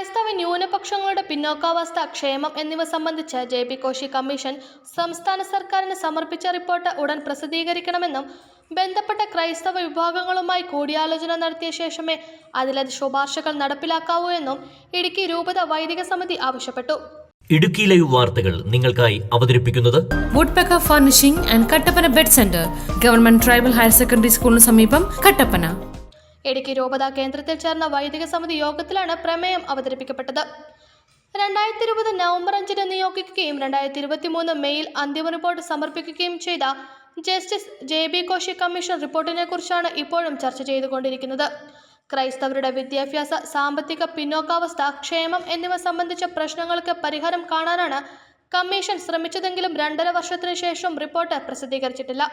ക്രൈസ്തവ ന്യൂനപക്ഷങ്ങളുടെ പിന്നോക്കാവസ്ഥ ക്ഷേമം എന്നിവ സംബന്ധിച്ച് ജെ പി കോശി കമ്മീഷൻ സംസ്ഥാന സർക്കാരിന് സമർപ്പിച്ച റിപ്പോർട്ട് ഉടൻ പ്രസിദ്ധീകരിക്കണമെന്നും ബന്ധപ്പെട്ട ക്രൈസ്തവ വിഭാഗങ്ങളുമായി കൂടിയാലോചന നടത്തിയ ശേഷമേ അതിലത് ശുപാർശകൾ നടപ്പിലാക്കാവൂ എന്നും ഇടുക്കി രൂപത വൈദിക സമിതി ആവശ്യപ്പെട്ടു. ഇടുക്കി ലൈവ് വാർത്തകൾ നിങ്ങൾക്കായി അവതരിപ്പിക്കുന്നത് Woodpecker furnishing and Kattappana bed centre government tribal higher secondary സ്കൂളിന് സമീപം കട്ടപ്പന ഇടുക്കി രൂപത കേന്ദ്രത്തിൽ ചേർന്ന വൈദിക സമിതി യോഗത്തിലാണ് പ്രമേയം അവതരിപ്പിക്കപ്പെട്ടത്. രണ്ടായിരത്തി ഇരുപത് നവംബർ അഞ്ചിന് നിയോഗിക്കുകയും രണ്ടായിരത്തി ഇരുപത്തി മൂന്ന് മെയിൽ അന്തിമ റിപ്പോർട്ട് സമർപ്പിക്കുകയും ചെയ്ത justice J B Koshy commission റിപ്പോർട്ടിനെ കുറിച്ചാണ് ഇപ്പോഴും ചർച്ച ചെയ്തുകൊണ്ടിരിക്കുന്നത്. ക്രൈസ്തവരുടെ വിദ്യാഭ്യാസ സാമ്പത്തിക പിന്നോക്കാവസ്ഥ ക്ഷേമം എന്നിവ സംബന്ധിച്ച പ്രശ്നങ്ങൾക്ക് പരിഹാരം കാണാനാണ് കമ്മീഷൻ ശ്രമിച്ചതെങ്കിലും രണ്ടര വർഷത്തിനു ശേഷം റിപ്പോർട്ട് പ്രസിദ്ധീകരിച്ചിട്ടില്ല.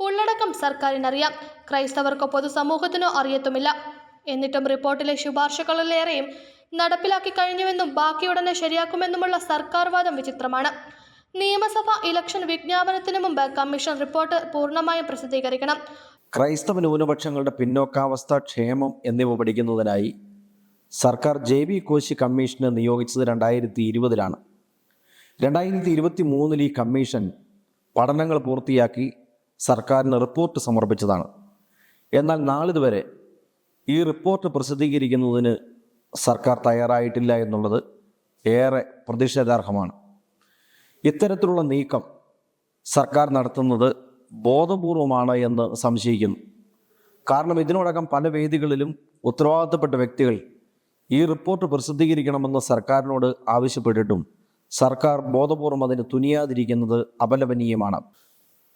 ഉള്ളടക്കം സർക്കാരിനറിയാം. ക്രൈസ്തവർക്കോ പൊതുസമൂഹത്തിനോ അറിയത്തുമില്ല. എന്നിട്ടും റിപ്പോർട്ടിലെ ശുപാർശകളിലേറെയും നടപ്പിലാക്കി കഴിഞ്ഞുവെന്നും ബാക്കിയുടനെ ശരിയാക്കുമെന്നുമുള്ള സർക്കാർ വാദം വിചിത്രമാണ്. നിയമസഭ ഇലക്ഷൻ വിജ്ഞാപനത്തിന് മുമ്പ് കമ്മീഷൻ റിപ്പോർട്ട് പൂർണമായും പ്രസിദ്ധീകരിക്കണം. ക്രൈസ്തവ ന്യൂനപക്ഷങ്ങളുടെ പിന്നോക്കാവസ്ഥ ക്ഷേമം എന്നിവ പഠിക്കുന്നതിനായി സർക്കാർ ജെ ബി കോശി കമ്മീഷനെ നിയോഗിച്ചത് രണ്ടായിരത്തി ഇരുപതിലാണ് രണ്ടായിരത്തി ഇരുപത്തി മൂന്നിൽ ഈ കമ്മീഷൻ പഠനങ്ങൾ പൂർത്തിയാക്കി സർക്കാരിന് റിപ്പോർട്ട് സമർപ്പിച്ചതാണ്. എന്നാൽ നാളിതുവരെ ഈ റിപ്പോർട്ട് പ്രസിദ്ധീകരിക്കുന്നതിന് സർക്കാർ തയ്യാറായിട്ടില്ല എന്നുള്ളത് ഏറെ പ്രതിഷേധാർഹമാണ് ഇത്തരത്തിലുള്ള നീക്കം സർക്കാർ നടത്തുന്നത് ബോധപൂർവമാണ് എന്ന് സംശയിക്കുന്നു. കാരണം ഇതിനോടകം പല വേദികളിലും ഉത്തരവാദിത്തപ്പെട്ട വ്യക്തികൾ ഈ റിപ്പോർട്ട് പ്രസിദ്ധീകരിക്കണമെന്ന് സർക്കാരിനോട് ആവശ്യപ്പെട്ടിട്ടും സർക്കാർ ബോധപൂർവം അതിന് തുനിയാതിരിക്കുന്നത് അപലപനീയമാണ്.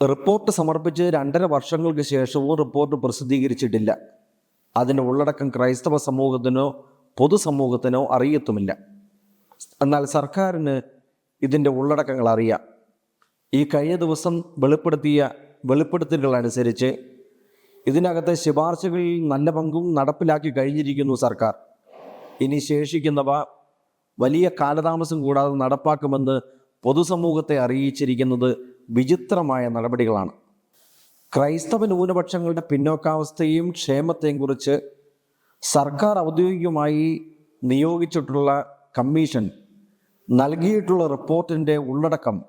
റിപ്പോർട്ട് സമർപ്പിച്ച് രണ്ടര വർഷങ്ങൾക്ക് ശേഷവും റിപ്പോർട്ട് പ്രസിദ്ധീകരിച്ചിട്ടില്ല. അതിന്റെ ഉള്ളടക്കം ക്രൈസ്തവ സമൂഹത്തിനോ പൊതുസമൂഹത്തിനോ അറിയത്തുമില്ല. എന്നാൽ സർക്കാരിന് ഇതിന്റെ ഉള്ളടക്കങ്ങൾ അറിയാം. ഈ കഴിഞ്ഞ ദിവസം വെളിപ്പെടുത്തിയ അനുസരിച്ച് ഇതിനകത്തെ ശുപാർശകളിൽ നല്ല പങ്കും നടപ്പിലാക്കി കഴിഞ്ഞിരിക്കുന്നു സർക്കാർ. ഇനി ശേഷിക്കുന്നവ വലിയ കാലതാമസം കൂടാതെ നടപ്പാക്കുമെന്ന് പൊതുസമൂഹത്തെ അറിയിച്ചിരിക്കുന്നത് വിചിത്രമായ നടപടികളാണ്. ക്രൈസ്തവ ന്യൂനപക്ഷങ്ങളുടെ പിന്നോക്കാവസ്ഥയും ക്ഷേമത്തെയും കുറിച്ച് സർക്കാർ ഔദ്യോഗികമായി നിയോഗിച്ചിട്ടുള്ള കമ്മീഷൻ നൽകിയിട്ടുള്ള റിപ്പോർട്ടിന്റെ ഉള്ളടക്കം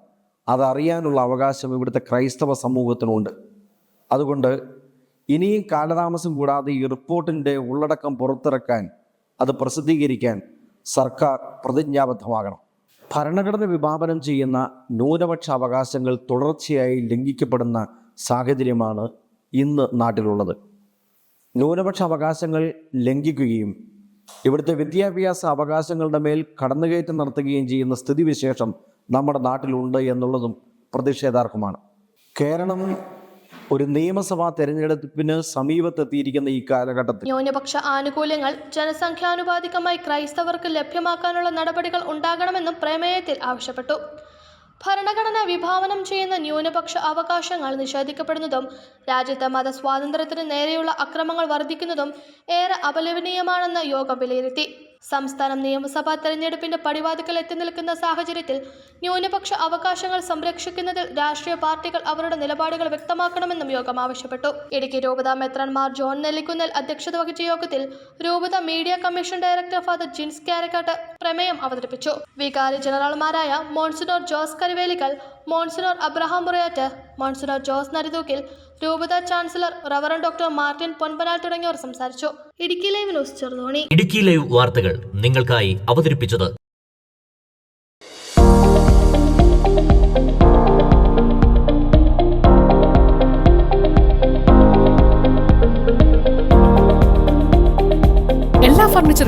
അതറിയാനുള്ള അവകാശം ഇവിടുത്തെ ക്രൈസ്തവ സമൂഹത്തിനുണ്ട്. അതുകൊണ്ട് ഇനിയും കാലതാമസം കൂടാതെ ഈ റിപ്പോർട്ടിന്റെ ഉള്ളടക്കം പുറത്തിറക്കാൻ അത് പ്രസിദ്ധീകരിക്കാൻ സർക്കാർ പ്രതിജ്ഞാബദ്ധമാകണം. ഭരണഘടന വിഭാവനം ചെയ്യുന്ന ന്യൂനപക്ഷ അവകാശങ്ങൾ തുടർച്ചയായി ലംഘിക്കപ്പെടുന്ന സാഹചര്യമാണ് ഇന്ന് നാട്ടിലുള്ളത്. ന്യൂനപക്ഷ അവകാശങ്ങൾ ലംഘിക്കുകയും ഇവിടുത്തെ വിദ്യാഭ്യാസ അവകാശങ്ങളുടെ മേൽ കടന്നുകയറ്റം നടത്തുകയും ചെയ്യുന്ന സ്ഥിതിവിശേഷം നമ്മുടെ നാട്ടിലുണ്ട് എന്നുള്ളതും പ്രതിഷേധാർഹമാണ്. കേരളം ഒരു നിയമസഭാ തെരഞ്ഞെടുപ്പിന് സമീപത്തെത്തിയിരിക്കുന്ന ഈ കാലഘട്ടത്തിൽ. ന്യൂനപക്ഷ ആനുകൂല്യങ്ങൾ ജനസംഖ്യാനുപാതികമായി ക്രൈസ്തവർക്ക് ലഭ്യമാക്കാനുള്ള നടപടികൾ ഉണ്ടാകണമെന്നും പ്രമേയത്തിൽ ആവശ്യപ്പെട്ടു. ഭരണഘടന വിഭാവനം ചെയ്യുന്ന ന്യൂനപക്ഷ അവകാശങ്ങൾ നിഷേധിക്കപ്പെടുന്നതും രാജ്യത്തെ മതസ്വാതന്ത്ര്യത്തിന് നേരെയുള്ള അക്രമങ്ങൾ വർദ്ധിക്കുന്നതും ഏറെ അപലപനീയമാണെന്ന് യോഗം വിലയിരുത്തി. സംസ്ഥാനം നിയമസഭാ തെരഞ്ഞെടുപ്പിന്റെ പടിവാതിക്കൽ എത്തി നിൽക്കുന്ന സാഹചര്യത്തിൽ ന്യൂനപക്ഷ അവകാശങ്ങൾ സംരക്ഷിക്കുന്നതിൽ രാഷ്ട്രീയ പാർട്ടികൾ അവരുടെ നിലപാടുകൾ വ്യക്തമാക്കണമെന്നും യോഗം ആവശ്യപ്പെട്ടു. ഇടുക്കി രൂപത മെത്രാൻമാർ ജോൺ നെല്ലിക്കുന്നൽ അധ്യക്ഷത വഹിച്ച യോഗത്തിൽ രൂപത media commission director father Jins Karakkattu പ്രമേയം അവതരിപ്പിച്ചു. വികാരി ജനറൽമാരായ monsignor Jose Karuvelickal monsignor Abraham Muriyattu monsignor Jose Narithookil രൂപത chancellor reverend doctor Martin Ponpanal തുടങ്ങിയവർ സംസാരിച്ചു. Idukki live news Cheruthoni. Idukki live വാർത്തകൾ നിങ്ങൾക്കായി അവതരിപ്പിച്ചത്